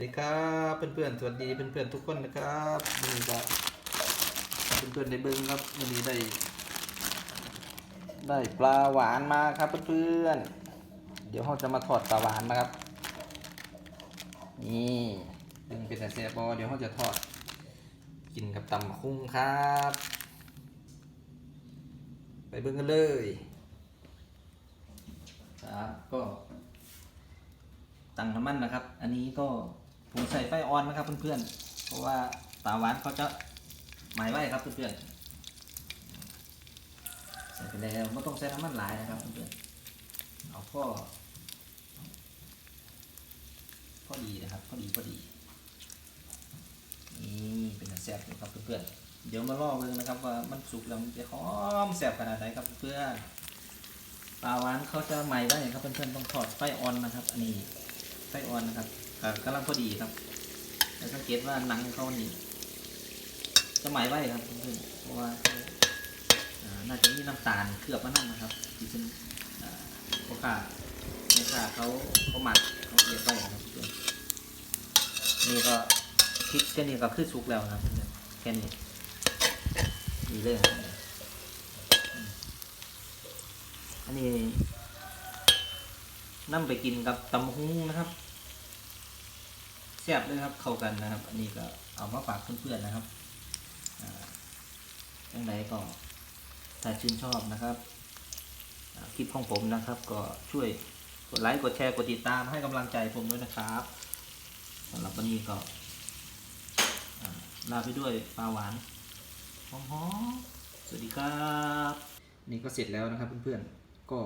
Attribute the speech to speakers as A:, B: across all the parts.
A: สวัสดีครับเพื่อนๆสวัสดีเพื่อนๆทุกคนนะครับวันนี้ก็เพื่อนๆในเบิ้งครับวันนี้ได้ ได้ปลาหวานมาครับเพื่อนๆเดี๋ยวเราจะมาทอดปลาหวานนะครับ นี่ดึงเป็นแต่แซ่บอเดี๋ยวเราจะทอด กินกับตำคุ้งครับ ไปเบิ้งกันเลยครับก็ตั้งน้ำมันนะครับ อันนี้ก็ ผมใส่ไฟออนนะครับเพื่อนๆ เพราะว่าปลาหวานเขาจะหมายไว้ครับเพื่อนๆ ใส่ไปแล้วไม่ต้องใส่น้ำมันหลายนะครับเพื่อนๆ เอาพ่อพอดีนะครับพอดีพอดีนี่เป็นอันแซ่บอยู่ครับเพื่อนๆ เดี๋ยวมาลอกเลยนะครับว่ามันสุกแล้วมันจะหอมแซ่บขนาดไหนครับเพื่อนๆปลาหวานเขาจะใหม่ไว้ครับเพื่อนๆต้องทอดไฟออนนะครับ อันนี้ไส้อ่อนนะครับ กำลังพอดีครับแล้วสังเกตว่าหนังเขานี่จะหมายไว้ครับเพื่อนเพราะว่าน่าจะมีน้ำตาลเคลือบมานั่นนะครับที่เป็นอ่าพ่อค้าแม่ค้าเขาเขาหมักเขาเอียดไว้นะครับเพื่อนนี่ก็พริกแค่นี้ก็คือสุกแล้วนะเพื่อนแค่นี้ดีเลยครับอืมอันนี้นํไปกินกับตำฮุ้งนะครับ แซ่บเลยครับ เข้ากันนะครับ อันนี้ก็เอามาฝากเพื่อนๆนะครับยังไงก็ถ้าชื่นชอบนะครับคลิปของผมนะครับ ก็ช่วยกดไลค์กดแชร์กดติดตามให้กำลังใจผมด้วยนะครับสำหรับวันนี้ก็ลาไปด้วยปลาหวานหอมๆสวัสดีครับ นี่ก็เสร็จแล้วนะครับเพื่อนๆก็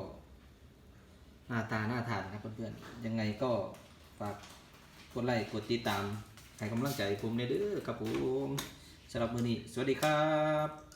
A: หน้าตาหน้าทานครับเพื่อนๆยังไงก็ฝาก กดไลค์กดติดตามให้กำลังใจผมเด้อครับผมสำหรับมือนี้ สวัสดีครับ